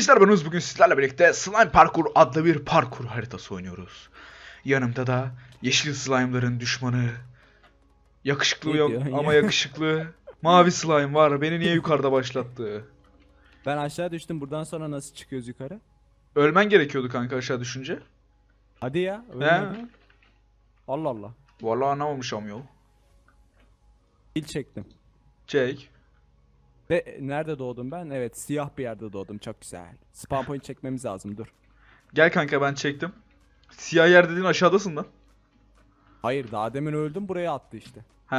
gençler ben Uz bugün sizlerle birlikte Slime Parkur adlı bir parkur haritası oynuyoruz. Yanımda da yeşil slime'ların düşmanı, yakışıklı yok ama ya? yakışıklı mavi slime var. Beni niye yukarıda başlattı? Ben aşağı düştüm. Buradan sonra nasıl çıkıyoruz yukarı? Ölmen gerekiyordu kanka aşağı düşünce. Hadi ya. He? Allah Allah. Vallahi anlamamışım yol. Dil çektim. Çek. Ve nerede doğdum ben? Evet siyah bir yerde doğdum. Çok güzel. Spawn point çekmemiz lazım dur. Gel kanka ben çektim. Siyah yer dediğin aşağıdasın lan. Hayır daha demin öldüm buraya attı işte. He.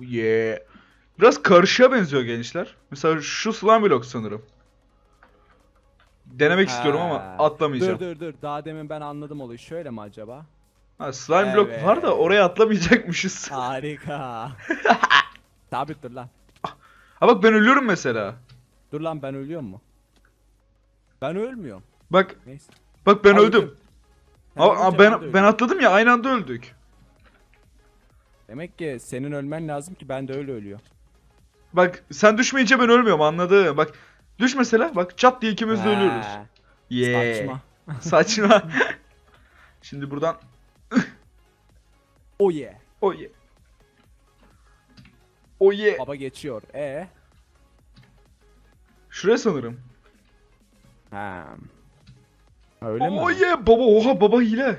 Yeah. Biraz karışığa benziyor gençler. Mesela şu slime blok sanırım. Denemek istiyorum ama atlamayacağım. Dur dur dur. Daha demin ben anladım olayı. Şöyle mi acaba? Ha, slime Evet. var da oraya atlamayacakmışız. Ha. Harika. Sabit dur lan. Bak ben ölüyorum mesela. Dur lan ben ölüyor mu? Ben ölmüyorum. Bak Neyse. bak ben Aa, öldüm. Aa, de ben ben atladım ya aynı anda öldük. Demek ki senin ölmen lazım ki ben de öyle ölüyor. Bak sen düşmeyince ben ölmüyorum anladın. Bak düş mesela bak çat diye ikimiz de ölüyoruz. Ha, Yeah. Saçma. Saçma. Şimdi buradan Oh yeah. oh yeah. Yeah. Baba geçiyor. E. Şuraya sanırım. Ha. Öyle mi? Yeah baba oha baba hile.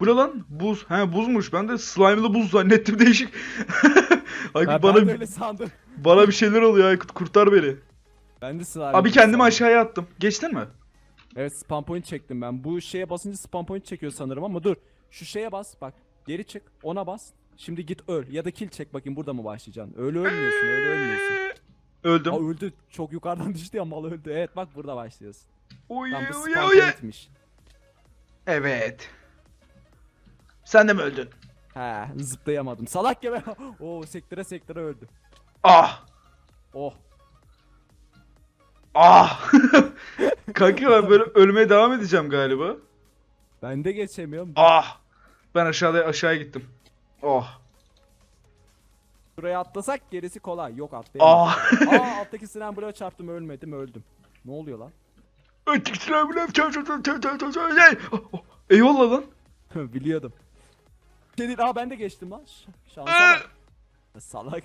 Bu ne lan? Buz. He buzmuş. Ben de slime'lı buz zannettim değişik. Aykut Ha, bana sandım. bana bir şeyler oluyor Aykut kurtar beni. Ben de slime. Abi kendimi aşağıya attım. Geçtin mi? Evet spam point çektim ben. Bu şeye basınca spam point çekiyor sanırım ama dur. Şu şeye bas bak. Geri çık. Ona bas. Şimdi git öl. Ya da kill çek bakayım burada mı başlayacaksın? Öyle ölmüyorsun. Öyle ölmüyorsun. Öldüm. Aa öldü. Çok yukarıdan düştü ya mal öldü. Evet bak burada başlıyorsun. Lan yeah, bu pointmiş. Evet. Sen de mi öldün? He zıplayamadım. Salak gibi. Oo sektöre sektöre öldü. Ah. Oh. Ah. Kanka ben böyle ölmeye devam edeceğim galiba. Ben de geçemiyorum. Ah. Ben aşağıya aşağıya gittim. Oh. Buraya atlasak gerisi kolay. Yok atlayamam. Ah. Aa alttaki siren bloğa çarptım ölmedim öldüm. Ne oluyor lan? Eyvallah lan. Biliyordum. Şey değil, aa ben de geçtim lan. Şansa bak. Salak.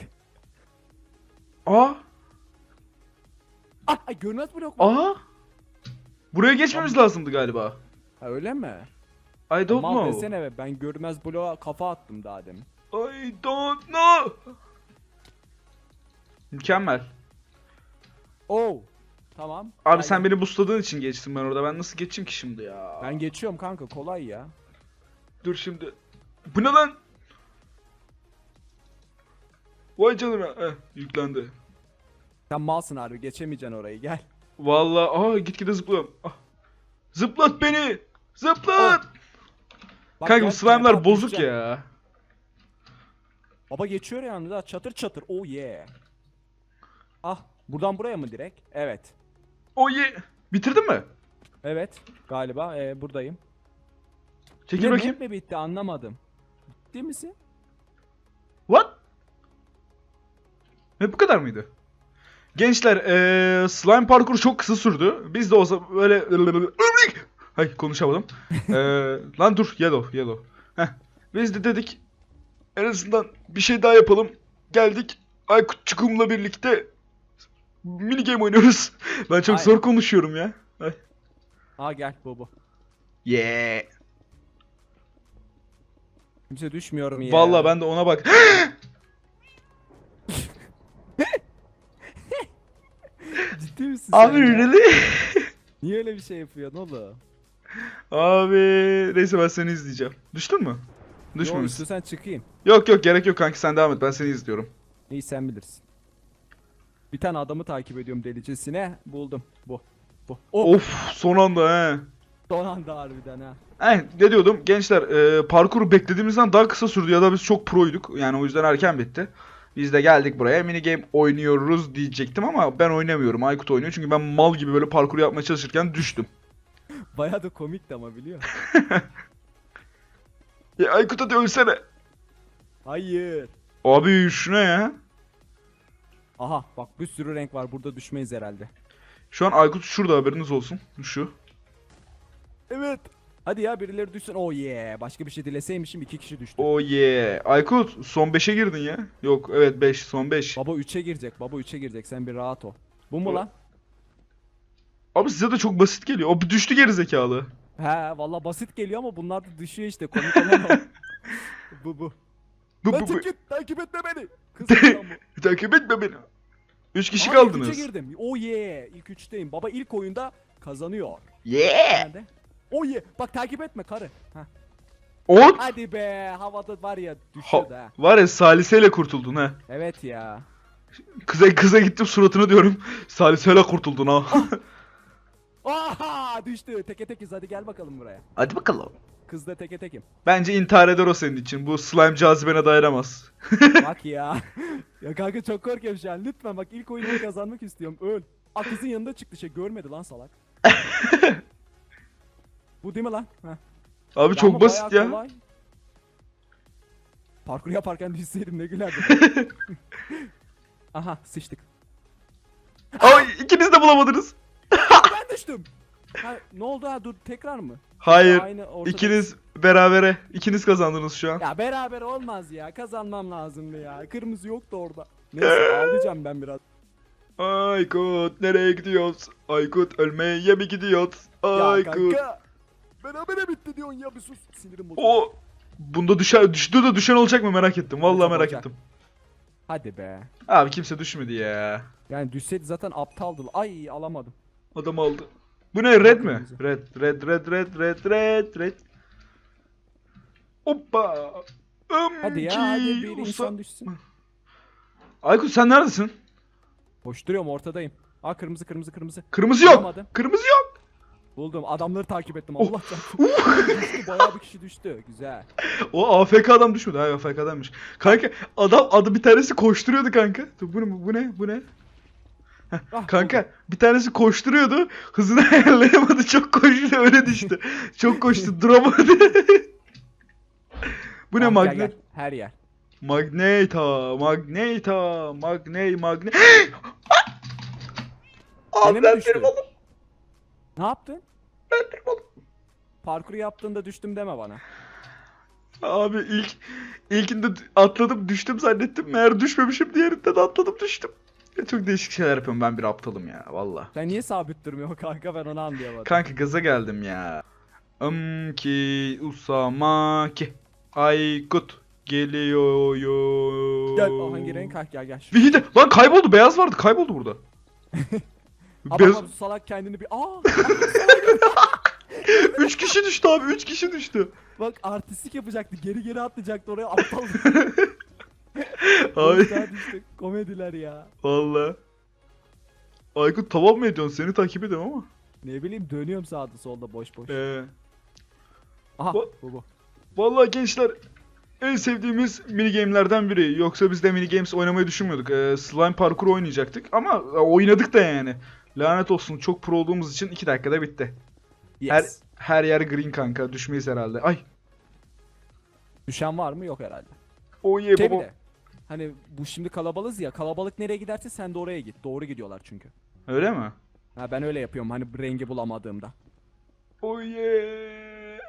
Aa. Ah, görünmez blok mu? Aa. Buraya geçmemiz lazımdı galiba. Ha, öyle mi? I don't Mal know. desene be ben görünmez bloğa kafa attım daha demin. I don't know. Mükemmel. Oh. Tamam. Abi Ben- sen beni boostladığın için geçtim ben orada. Ben nasıl geçeyim ki şimdi ya? Ben geçiyorum kanka kolay ya. Dur şimdi. Bu ne lan? Vay canına. Heh, yüklendi. Sen malsın harbi geçemeyeceksin orayı gel. Vallahi aa gitgide zıplıyorum. Ah. Zıplat beni. Zıplat. Bak, Kanka bu slime'lar bozuk ya. Baba geçiyor yalnız ha çatır çatır. Oh yeah. Ah buradan buraya mı direkt? Evet. O ye. Bitirdin mi? Evet galiba ee, buradayım. Çekil Ne, bakayım. map mi bitti anlamadım. Değil misin? What? Ne bu kadar mıydı? Gençler eee slime parkuru çok kısa sürdü. Biz de olsa böyle Hay konuşamadım. Eee lan dur yellow yellow. Heh. Biz de dedik en azından bir şey daha yapalım. Geldik Aykut Çukum'la birlikte mini game oynuyoruz. Ben çok Aynen. zor konuşuyorum ya. Ay. Aa gel Bobo. Yeah. Kimse düşmüyorum ya. Vallahi ben de ona bak. Ciddi misin Abi sen ya? really? Niye öyle bir şey yapıyorsun oğlum? Abi neyse ben seni izleyeceğim. Düştün mü? Yok Düşmemişsin. istiyorsan çıkayım. Yok yok gerek yok kanki sen devam et ben seni izliyorum. İyi sen bilirsin. Bir tane adamı takip ediyorum delicesine. Buldum. Bu. Bu. Oh, Of son anda he. son anda harbiden ha. Eh ne diyordum gençler e, parkuru beklediğimizden daha kısa sürdü ya da biz çok proyduk yani o yüzden erken bitti. Biz de geldik buraya mini game oynuyoruz diyecektim ama ben oynamıyorum Aykut oynuyor çünkü ben mal gibi böyle parkur yapmaya çalışırken düştüm. Bayağı da komikti ama biliyor musun? Ya Aykut hadi ölsene. Hayır. Abi şu ne ya? Aha bak bir sürü renk var burada düşmeyiz herhalde. Şu an Aykut şurada haberiniz olsun. Şu. Evet. Hadi ya birileri düşsün. Oh yeah. Başka bir şey dileseymişim iki kişi düştü. Oh yeah. Aykut son 5'e girdin ya. Yok evet 5 son 5. Baba 3'e girecek. Baba 3'e girecek. Sen bir rahat ol. Bu mu O- lan? Abi size de çok basit geliyor. O düştü geri zekalı. He valla basit geliyor ama bunlar da düşüyor işte. Komik olan o. bu bu. Bu bu bu. git. Takip etme beni. Kız bu. Takip etme beni. 3 kişi Aa, ilk kaldınız. üçe girdim. Oh yeah. İlk üçteyim. Baba ilk oyunda kazanıyor. Yeah. Nerede? Oh yeah. Bak takip etme karı. Heh. On. Hadi be. Havada var ya düşüyordu ha. Ha, var ya saliseyle kurtuldun ha. Evet ya. Kıza kıza gittim suratını diyorum. Saliseyle kurtuldun ha. Aha düştü. Teke tekiz hadi gel bakalım buraya. Hadi bakalım. Kız da teke tekim. Bence intihar eder o senin için. Bu slime cazibene dayanamaz. Bak ya. ya kanka çok korkuyorum şu an. Lütfen bak ilk oyunu kazanmak istiyorum. Öl. Aa kızın yanında çıktı şey görmedi lan salak. Bu değil mi lan? Heh. Abi Ya çok basit ya. kolay. Parkur yaparken düşseydim ne gülerdim. Aha sıçtık. Ay ikiniz de bulamadınız. Düştüm. Ha, ne oldu ha dur tekrar mı? Hayır. Aynı ortada- İkiniz berabere. İkiniz kazandınız şu an. Ya beraber olmaz ya. Kazanmam lazımdı ya. Kırmızı yoktu orada. Neyse ağlayacağım ben biraz. Aykut nereye gidiyoruz? Aykut ölmeye mi gidiyoruz? Ya Aykut. kanka. Berabere bitti diyorsun ya bir sus. Sinirim bozuldu. O bunda düşen düştü de düşen olacak mı merak ettim. Vallahi Olacak, merak olacak. ettim. Hadi be. Abi kimse düşmedi ya. Yani düşseydi zaten aptaldı. Ay alamadım. Adam aldı. Bu ne red mi? Red red red red red red red. Hoppa. Hadi ya Ömki hadi bir usta- insan düşsün. Aykut sen neredesin? Koşturuyorum ortadayım. Aa kırmızı kırmızı kırmızı. Kırmızı yok. Bulamadım. Kırmızı yok. Buldum. Adamları takip ettim. Oh. Allah çarpsın. düştü. Bayağı bir kişi düştü. Güzel. O AFK adam düşmedi. Hayır AFK adammış. Kanka adam adı bir tanesi koşturuyordu kanka. Bu ne bu ne bu ne? Ah, Kanka bir tanesi koşturuyordu. Hızını ayarlayamadı. Çok koştu öyle düştü. Çok koştu duramadı. bu ne gel, magnet? Her yer. Magneta, magneta, magne, magne. Yine Abi mi ben tırmandım. Ne yaptın? Ben tırmandım. Parkuru yaptığında düştüm deme bana. Abi ilk ilkinde atladım düştüm zannettim. Meğer düşmemişim diğerinde de atladım düştüm. Ya çok değişik şeyler yapıyorum ben bir aptalım ya valla. Sen niye sabit durmuyor kanka ben onu anlayamadım. Kanka gaza geldim ya. Amki usamaki Aykut geliyor yo. Gel o hangi renk? Hah gel gel. Şu. Bir de lan kayboldu beyaz vardı kayboldu burada. Ama beyaz... bak, salak kendini bir... Aa! üç kişi düştü abi üç kişi düştü. bak artistik yapacaktı. Geri geri atlayacaktı oraya aptal. Abi düştük. Komediler ya. valla. Aykut tamam mı ediyorsun seni takip ediyorum ama. Ne bileyim dönüyorum sağda solda boş boş. Ee, Aha bu- bu bu. Vallahi gençler en sevdiğimiz mini game'lerden biri. Yoksa biz de mini games oynamayı düşünmüyorduk. Ee, slime parkur oynayacaktık ama e, oynadık da yani. Lanet olsun çok pro olduğumuz için 2 dakikada bitti. Her Yes. her yer green kanka düşmeyiz herhalde. Ay. Düşen var mı? Yok herhalde. O ye Şey bir baba. de. Hani bu şimdi kalabalığız ya. Kalabalık nereye giderse sen de oraya git. Doğru gidiyorlar çünkü. Öyle mi? Ha ben öyle yapıyorum hani rengi bulamadığımda. O ye.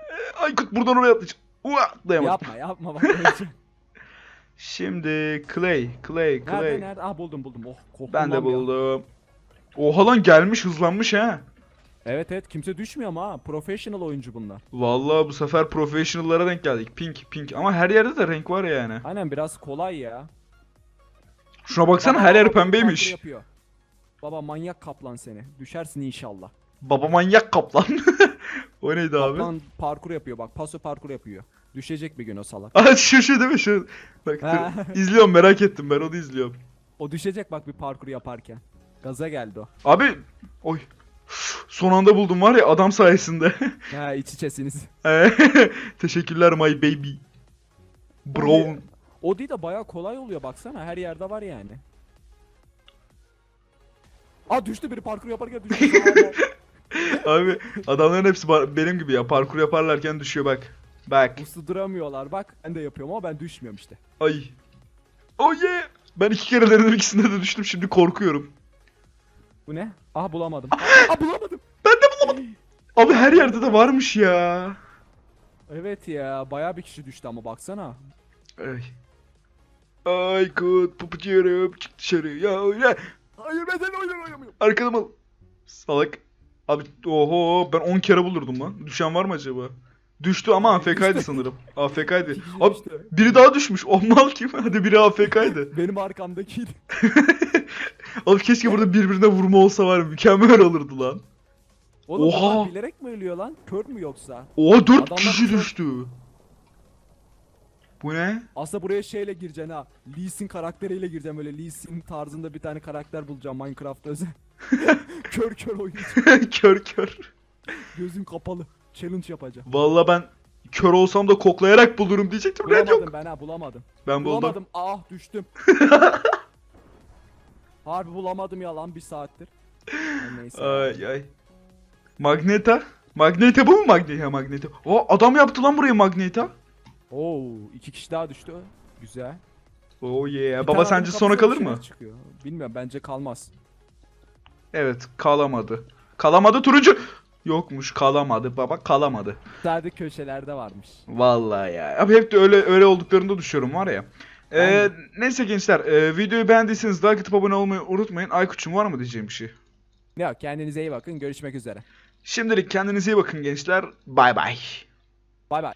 Aykut buradan oraya atlayacak. Ua, atlayamadım. Yapma yapma bak. Şimdi Clay, Clay, nerede Clay. nerede? Ah buldum buldum. Oh korktum Ben de buldum. Oha lan gelmiş hızlanmış ha. Evet evet kimse düşmüyor ama ha. Professional oyuncu bunlar. Vallahi bu sefer professional'lara denk geldik. Pink, pink. Ama her yerde de renk var yani. Aynen biraz kolay ya. Şuna baksana Baba, her yer baba, pembeymiş. yapıyor. Baba manyak kaplan seni. Düşersin inşallah. Baba manyak kaplan. o neydi abi? Kaplan parkur yapıyor bak. Paso parkur yapıyor. Düşecek bir gün o salak. Aa şu şu değil mi şu? Bak Ha. dur, izliyorum merak ettim ben onu izliyorum. O düşecek bak bir parkur yaparken. Gaza geldi o. Abi oy. Son anda buldum var ya adam sayesinde. Ha iç içesiniz. Teşekkürler my baby. Brown. O değil de baya kolay oluyor baksana. Her yerde var yani. Aa düştü biri parkur yaparken düştü. Abi adamların hepsi benim gibi ya parkur yaparlarken düşüyor bak. Bak. Uslu duramıyorlar bak. Ben de yapıyorum ama ben düşmüyorum işte. Ay. Oh yeah. Ben iki kere denedim ikisinde de düştüm şimdi korkuyorum. Bu ne? Ah bulamadım. Ah bulamadım. Abi her yerde de varmış ya. Evet ya bayağı bir kişi düştü ama baksana. Ay. Aykut papucuyorum çık dışarı ya ya. Hayır ben seninle oyun oynamıyorum. Arkadan al. Salak. Abi oho ben 10 kere bulurdum lan. Düşen var mı acaba? Düştü ama AFK'ydı sanırım. AFK'ydı. Abi biri daha düşmüş. O mal kim? Hadi biri AFK'ydı. Benim arkamdakiydi. Abi keşke burada birbirine vurma olsa var ya, mükemmel olurdu lan. Oğlum Oha! bunlar bilerek mi ölüyor lan? Kör mü yoksa? Oha 4 Adamlar kişi düştü. Bu ne? Aslında buraya şeyle gireceksin ha. Lee Sin karakteriyle gireceğim öyle Lee Sin tarzında bir tane karakter bulacağım Minecraft özel. kör kör oyuncu. kör kör. Gözüm kapalı. Challenge yapacağım. Vallahi ben kör olsam da koklayarak bulurum diyecektim. Red Bulamadım ben ha bulamadım. Ben buldum. Bulamadım. Ah düştüm. Harbi bulamadım ya lan bir saattir. Neyse. Ay ay. Magneta. Magneta bu mu Magneta? Magneta. O adam yaptı lan burayı Magneta. Oo iki kişi daha düştü. Güzel. Oh yeah. Bir Baba tane sence adamın sona kafasına kalır bir mı? şeyler Çıkıyor. Bilmiyorum bence kalmaz. Evet kalamadı. Kalamadı turuncu. Yokmuş kalamadı baba kalamadı. Sadece köşelerde varmış. Vallahi ya. Abi hep de öyle öyle olduklarında düşüyorum var ya. Ee, neyse gençler e, videoyu beğendiyseniz like atıp abone olmayı unutmayın. Aykut'cum var mı diyeceğim bir şey? Ya kendinize iyi bakın. Görüşmek üzere. Şimdilik kendinize iyi bakın gençler. Bay bay. Bay bay.